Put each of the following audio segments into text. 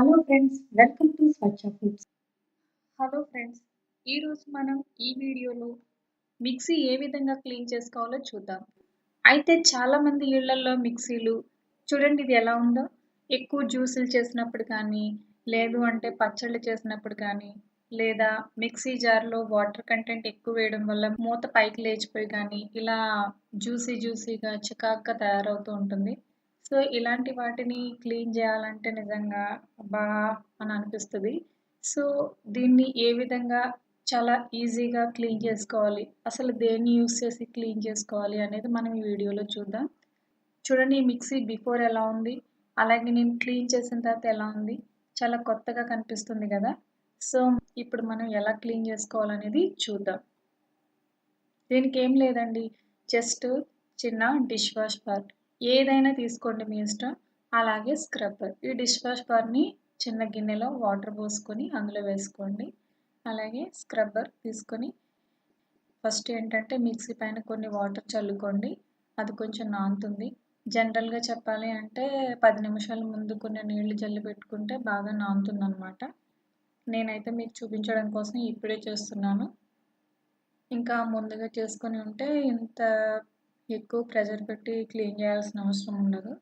Hello friends welcome to Swachh foods hello friends ఈరోజు మనం ఈ వీడియోలో మిక్సీ ఏ విధంగా క్లీన్ చేసుకోవాలో చూద్దాం. అయితే చాలామంది ఇళ్ళలో మిక్సీలు చూడండి ఇది ఎలా ఉందో? ఎక్కువ జ్యూసులు చేసినప్పుడు కానీ లేదు అంటే పచ్చళ్ళు చేసినప్పుడు కానీ లేదా మిక్సీ జార్లో వాటర్ కంటెంట్ ఎక్కువ వేయడం వల్ల మూత పైకి లేచిపోయి కానీ ఇలా జ్యూసీ జ్యూసీగా చికాక్గా తయారవుతూ ఉంటుంది. సో ఇలాంటి వాటిని క్లీన్ చేయాలంటే నిజంగా బా అని అనిపిస్తుంది. సో దీన్ని ఏ విధంగా చాలా ఈజీగా క్లీన్ చేసుకోవాలి? అసలు దేన్ని యూస్ చేసి క్లీన్ చేసుకోవాలి అనేది మనం ఈ వీడియోలో చూద్దాం. చూడండి ఈ మిక్సీ బిఫోర్ ఎలా ఉంది? అలాగే నేను క్లీన్ చేసిన తర్వాత ఎలా ఉంది? చాలా కొత్తగా కనిపిస్తుంది కదా. సో ఇప్పుడు మనం ఎలా క్లీన్ చేసుకోవాలనేది చూద్దాం. దీనికి ఏం లేదండి. జస్ట్ చిన్న డిష్ వాష్ బార్ ఏదైనా తీసుకోండి మీ ఇష్టం. అలాగే స్క్రబ్బర్ ఈ డిష్ వాష్ బార్ని చిన్న గిన్నెలో వాటర్ పోసుకొని అందులో వేసుకోండి. అలాగే స్క్రబ్బర్ తీసుకొని ఫస్ట్ ఏంటంటే మిక్సీ పైన కొన్ని వాటర్ చల్లుకోండి. అది కొంచెం నానుతుంది. జనరల్గా చెప్పాలి అంటే పది నిమిషాల ముందు కొన్ని నీళ్ళు జల్లి పెట్టుకుంటే బాగా నానుతుంది అనమాట నేనైతే మీకు చూపించడం కోసం ఇప్పుడే చేస్తున్నాను. ఇంకా ముందుగా చేసుకొని ఉంటే ఇంత ఎక్కువ ప్రెషర్ పెట్టి క్లీన్ చేయాల్సిన అవసరం ఉండదు.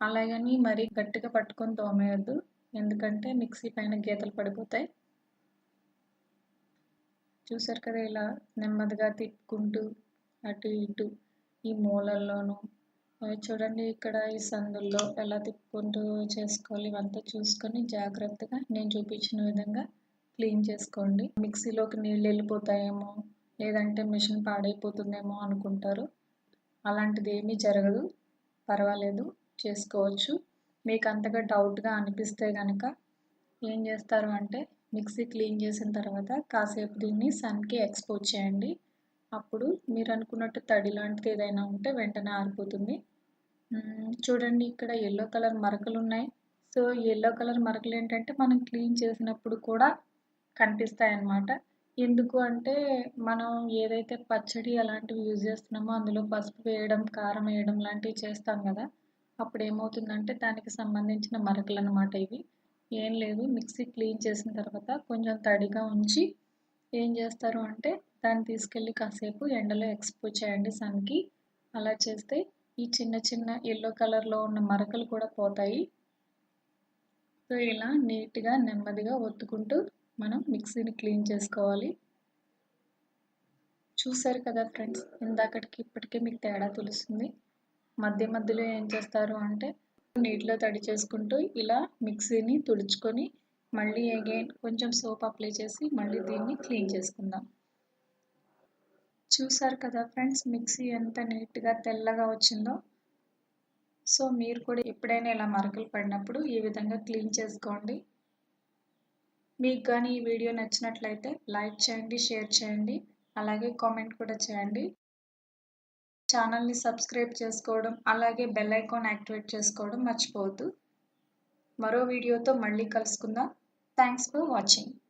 అలాగని మరీ గట్టిగా పట్టుకొని తోమేయద్దు. ఎందుకంటే మిక్సీ పైన గీతలు పడిపోతాయి. చూసారు కదా ఇలా నెమ్మదిగా తిప్పుకుంటూ అటు ఇటు ఈ మూలల్లోనూ. చూడండి ఇక్కడ ఈ సందుల్లో ఎలా తిప్పుకుంటూ చేసుకోవాలి ఇవంతా చూసుకొని జాగ్రత్తగా నేను చూపించిన విధంగా క్లీన్ చేసుకోండి. మిక్సీలోకి నీళ్ళు వెళ్ళిపోతాయేమో లేదంటే మిషన్ పాడైపోతుందేమో అనుకుంటారు. అలాంటిది ఏమీ జరగదు. పర్వాలేదు చేసుకోవచ్చు. మీకు అంతగా డౌట్గా అనిపిస్తే కనుక ఏం చేస్తారు అంటే మిక్సీ క్లీన్ చేసిన తర్వాత కాసేపు దీన్ని సన్కి ఎక్స్పోజ్ చేయండి. అప్పుడు మీరు అనుకున్నట్టు తడి లాంటిది ఏదైనా ఉంటే వెంటనే ఆరిపోతుంది. చూడండి ఇక్కడ ఎల్లో కలర్ మరకలు ఉన్నాయి సో ఎల్లో కలర్ మరకలు ఏంటంటే మనం క్లీన్ చేసినప్పుడు కూడా కనిపిస్తాయి అన్నమాట ఎందుకు అంటే మనం ఏదైతే పచ్చడి అలాంటివి యూజ్ చేస్తున్నామో అందులో పసుపు వేయడం కారం వేయడం లాంటివి చేస్తాం కదా అప్పుడు ఏమవుతుందంటే దానికి సంబంధించిన మరకలు అనమాట ఇవి. ఏం లేదు మిక్సీ క్లీన్ చేసిన తర్వాత కొంచెం తడిగా ఉంచి ఏం చేస్తారు అంటే దాన్ని తీసుకెళ్ళి కాసేపు ఎండలో ఎక్స్పోజ్ చేయండి సన్కి. అలా చేస్తే ఈ చిన్న చిన్న ఎల్లో కలర్లో ఉన్న మరకలు కూడా పోతాయి. సో ఇలా నీట్గా నెమ్మదిగా ఒత్తుకుంటూ మనం మిక్సీని క్లీన్ చేసుకోవాలి. చూసారు కదా ఫ్రెండ్స్ ఇందాకటికి ఇప్పటికే మీకు తేడా తెలుస్తుంది. మధ్య మధ్యలో ఏం చేస్తారు అంటే నీటిలో తడి చేసుకుంటూ ఇలా మిక్సీని తుడుచుకొని మళ్ళీ అగైన్ కొంచెం సోప్ అప్లై చేసి మళ్ళీ దీన్ని క్లీన్ చేసుకుందాం. చూసారు కదా ఫ్రెండ్స్ మిక్సీ ఎంత నీట్గా తెల్లగా వచ్చిందో. సో మీరు కూడా ఎప్పుడైనా ఇలా మరకలు పడినప్పుడు ఈ విధంగా క్లీన్ చేసుకోండి. మీకు కానీ ఈ వీడియో నచ్చినట్లయితే లైక్ చేయండి షేర్ చేయండి అలాగే కామెంట్ కూడా చేయండి. ఛానల్ని సబ్స్క్రైబ్ చేసుకోవడం అలాగే బెల్ ఐకాన్ యాక్టివేట్ చేసుకోవడం మర్చిపోవద్దు. మరో వీడియోతో మళ్ళీ కలుసుకుందాం. Thanks for watching.